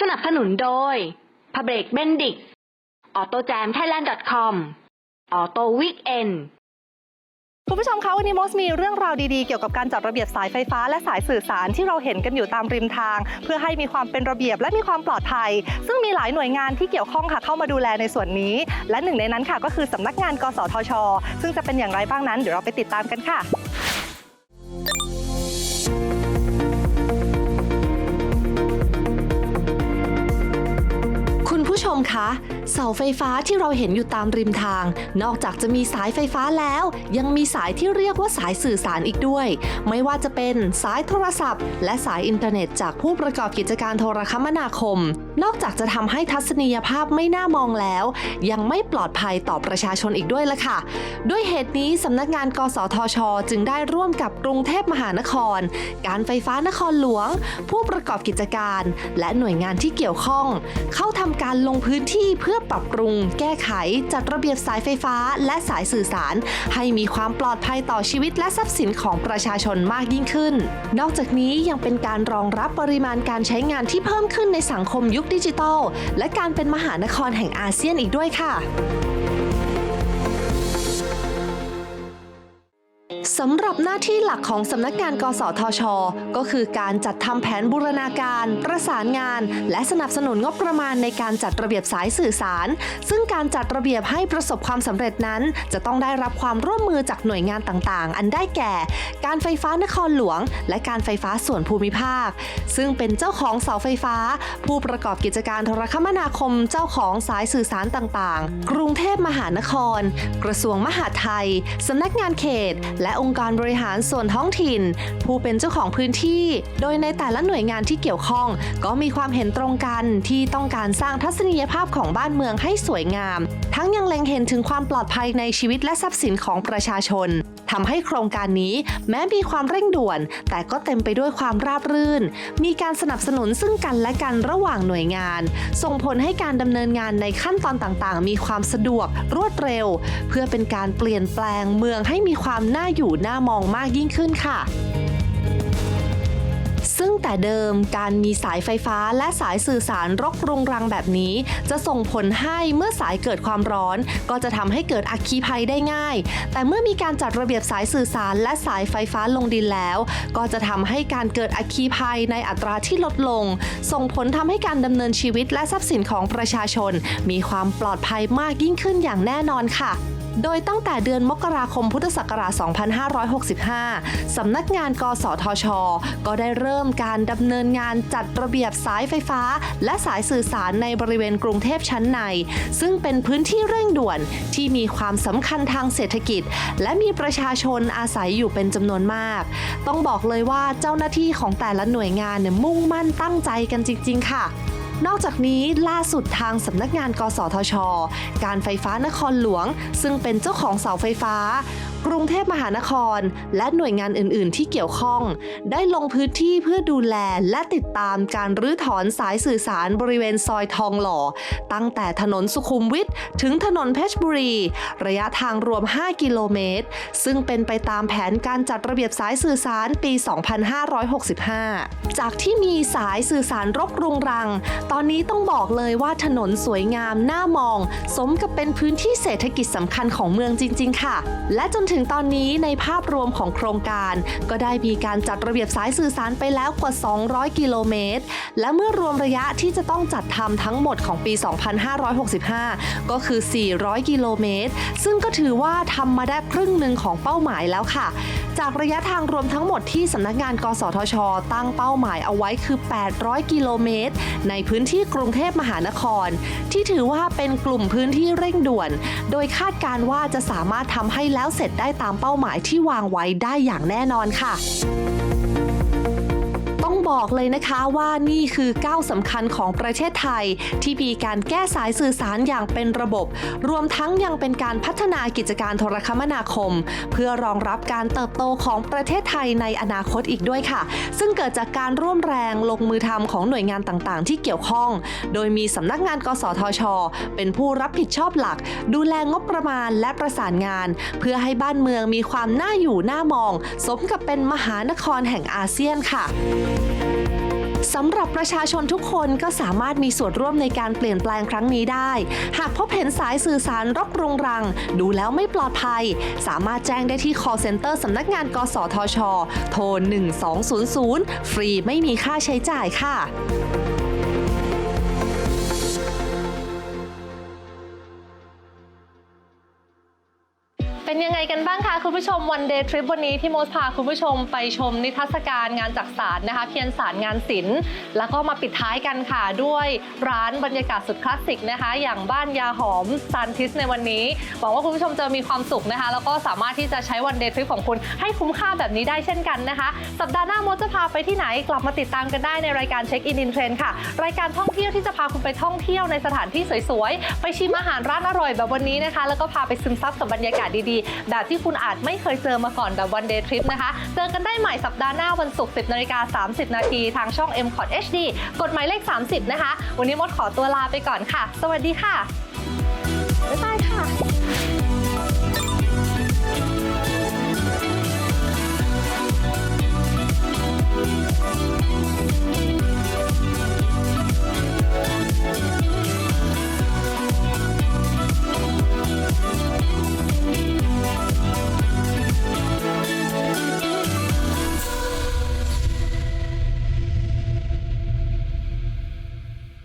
สนับสนุนโดย p a b r i c Bendix AutoJam Thailand com Auto Weekend คุณผู้ชมคะวันนี้มอสมีเรื่องราวดีๆ เกี่ยวกับการจัดระเบียบสายไฟฟ้าและสายสื่อสารที่เราเห็นกันอยู่ตามริมทาง เพื่อให้มีความเป็นระเบียบและมีความปลอดภัย ซึ่งมีหลายหน่วยงานที่เกี่ยวข้องค่ะเข้ามาดูแลในส่วนนี้ และหนึ่งในนั้นค่ะก็คือสำนักงานกสทช ซึ่งจะเป็นอย่างไรบ้างนั้นเดี๋ยวเราไปติดตามกันค่ะ มคะ เสาไฟฟ้าที่เราเห็นอยู่ตามริมทาง นอกจากจะมีสายไฟฟ้าแล้ว ยังมีสายที่เรียกว่าสายสื่อสารอีกด้วย ไม่ว่าจะเป็นสายโทรศัพท์ และสายอินเทอร์เน็ต จากผู้ประกอบกิจการโทรคมนาคม นอกจากจะทำให้ทัศนียภาพไม่น่ามองแล้ว ยังไม่ปลอดภัยต่อประชาชนอีกด้วยละค่ะ ด้วยเหตุนี้สำนักงานกสทช จึงได้ร่วมกับกรุงเทพมหานคร การไฟฟ้านครหลวง ผู้ประกอบกิจการ และหน่วยงานที่เกี่ยวข้อง เข้าทำการลงพื้นที่เพื่อปรับปรุง แก้ไขจัดระเบียบสายไฟฟ้า และสายสื่อสาร ให้มีความปลอดภัยต่อชีวิตและทรัพย์สินของประชาชนมากยิ่งขึ้น นอกจากนี้ยังเป็นการรองรับปริมาณการใช้งานที่เพิ่มขึ้นในสังคมยุคดิจิทัล และการเป็นมหานครแห่งอาเซียนอีกด้วยค่ะ สำหรับหน้าที่หลักของสำนักงานกสทช ก็คือการจัดทำแผนบูรณาการ ประสานงาน และสนับสนุนงบประมาณในการจัดระเบียบสายสื่อสาร ซึ่งการจัดระเบียบให้ประสบความสำเร็จนั้น จะต้องได้รับความร่วมมือจากหน่วยงานต่างๆ อันได้แก่ การไฟฟ้านครหลวง และการไฟฟ้าส่วนภูมิภาค ซึ่งเป็นเจ้าของเสาไฟฟ้า ผู้ประกอบกิจการโทรคมนาคมเจ้าของสายสื่อสารต่างๆ กรุงเทพมหานคร กระทรวงมหาดไทยสำนักงานเขต และองค์องค์การบริหารส่วนท้องถิ่น ผู้เป็นเจ้าของพื้นที่ โดยในแต่ละหน่วยงานที่เกี่ยวข้อง ก็มีความเห็นตรงกันที่ต้องการสร้างทัศนียภาพของบ้านเมืองให้สวยงาม ทั้งยังเล็งเห็นถึงความปลอดภัยในชีวิตและทรัพย์สินของประชาชนทำให้โครงการนี้แม้มีความเร่งด่วน แต่ก็เต็มไปด้วยความราบรื่น มีการสนับสนุนซึ่งกันและกันระหว่างหน่วยงาน ส่งผลให้การดำเนินงานในขั้นตอนต่างๆ มีความสะดวกรวดเร็ว เพื่อเป็นการเปลี่ยนแปลงเมืองให้มีความน่าอยู่น่ามองมากยิ่งขึ้นค่ะ ซึ่งแต่เดิมการมีสายไฟฟ้าและสายสื่อสารรกรุงรังแบบนี้ จะส่งผลให้เมื่อสายเกิดความร้อน ก็จะทำให้เกิดอัคคีภัยได้ง่าย แต่เมื่อมีการจัดระเบียบสายสื่อสารและสายไฟฟ้าลงดินแล้ว ก็จะทำให้การเกิดอัคคีภัยในอัตราที่ลดลง ส่งผลทำให้การดำเนินชีวิตและทรัพย์สินของประชาชน มีความปลอดภัยมากยิ่งขึ้นอย่างแน่นอนค่ะ โดยตั้งแต่เดือนมกราคมพุทธศักราช 2565 สำนักงานกสทช ก็ได้เริ่มการดำเนินงานจัดระเบียบสายไฟฟ้า และสายสื่อสารในบริเวณกรุงเทพชั้นใน ซึ่งเป็นพื้นที่เร่งด่วนที่มีความสำคัญทางเศรษฐกิจ และมีประชาชนอาศัยอยู่เป็นจำนวนมาก ต้องบอกเลยว่าเจ้าหน้าที่ของแต่ละหน่วยงานเนี่ยมุ่งมั่นตั้งใจกันจริง ๆ ค่ะ นอกจากนี้ล่าสุดทางสำนักงาน กสทช การไฟฟ้านครหลวง ซึ่งเป็นเจ้าของเสาไฟฟ้า กรุงเทพมหานคร และหน่วยงานอื่น ๆ ที่เกี่ยวข้อง ได้ลงพื้นที่เพื่อดูแลและติดตามการรื้อถอนสายสื่อสารบริเวณซอยทองหล่อ ตั้งแต่ถนนสุขุมวิทถึงถนนเพชรบุรี ระยะทางรวม 5 กิโลเมตร ซึ่งเป็นไปตามแผนการจัดระเบียบสายสื่อสารปี 2565 จากที่มีสายสื่อสารรกรุงรัง ตอนนี้ต้องบอกเลยว่าถนนสวยงามน่ามอง สมกับเป็นพื้นที่เศรษฐกิจสำคัญของเมืองจริง ๆ ค่ะ และจนถึงึงตอนนี้ในภาพรวมของโครงการ ก็ได้มีการจัดระเบียบสายสื่อสารไปแล้วกว่า 200 กิโลเมตร และเมื่อรวมระยะที่จะต้องจัดทำทั้งหมดของปี 2565 ก็คือ 400 กิโลเมตร ซึ่งก็ถือว่าทำมาได้ครึ่งหนึ่งของเป้าหมายแล้วค่ะจากระยะทางรวมทั้งหมดที่สำนักงาน กสทช ตั้งเป้าหมายเอาไว้คือ 800 กิโลเมตร ในพื้นที่กรุงเทพมหานคร ที่ถือว่าเป็นกลุ่มพื้นที่เร่งด่วน โดยคาดการณ์ว่าจะสามารถทำให้แล้วเสร็จได้ตามเป้าหมายที่วางไว้ได้อย่างแน่นอนค่ะ บอกเลยนะคะว่านี่คือก้าวสำคัญของประเทศไทย ที่มีการแก้สายสื่อสารอย่างเป็นระบบ รวมทั้งยังเป็นการพัฒนากิจการโทรคมนาคม เพื่อรองรับการเติบโตของประเทศไทยในอนาคตอีกด้วยค่ะ ซึ่งเกิดจากการร่วมแรงลงมือทำของหน่วยงานต่างๆ ที่เกี่ยวข้อง โดยมีสำนักงานกสทช เป็นผู้รับผิดชอบหลัก ดูแลงบประมาณและประสานงาน เพื่อให้บ้านเมืองมีความน่าอยู่น่ามอง สมกับเป็นมหานครแห่งอาเซียนค่ะ สำหรับประชาชนทุกคนก็สามารถมีส่วนร่วมในการเปลี่ยนแปลงครั้งนี้ได้ หากพบเห็นสายสื่อสารรกรุงรัง ดูแล้วไม่ปลอดภัย สามารถแจ้งได้ที่ call center สำนักงาน กสทช โทร 1200 ฟรีไม่มีค่าใช้จ่ายค่ะ เป็นยังไงกันบ้างคะคุณผู้ชมวันเดย์ทริปวันนี้พี่โมสพาคุณผู้ชมไปชมนิทรรศการงานจักสารนะคะ เพียรสารงานศิลป์แล้วก็มาปิดท้ายกันค่ะ ด้วยร้านบรรยากาศสุดคลาสสิกนะคะ อย่างบ้านยาหอมซานทิสในวันนี้หวังว่าคุณผู้ชมจะมีความสุขนะคะ แล้วก็สามารถที่จะใช้วันเดย์ทริปของคุณให้คุ้มค่าแบบนี้ได้เช่นกันนะคะ สัปดาห์หน้าโมสจะพาไปที่ไหนกลับมาติดตามกันได้ในรายการเช็คอินอินเทรนค่ะ รายการท่องเที่ยวที่จะพาคุณไปท่องเที่ยวในสถานที่สวยๆไปชิมอาหารร้านอร่อยแบบวันนี้นะคะ แล้วก็พาไปซึมซับกับบรรยากาศดีแบบที่คุณอาจไม่เคยเจอมาก่อนแบบวันเดย์ทริปนะคะ เจอกันได้ใหม่สัปดาห์หน้าวันศุกร์ 10นาฬิกา30 นาทีทางช่อง m c o t HD กฎหมายเลข 30 นะคะ วันนี้มดขอตัวลาไปก่อนค่ะ สวัสดีค่ะบ๊ายบายค่ะ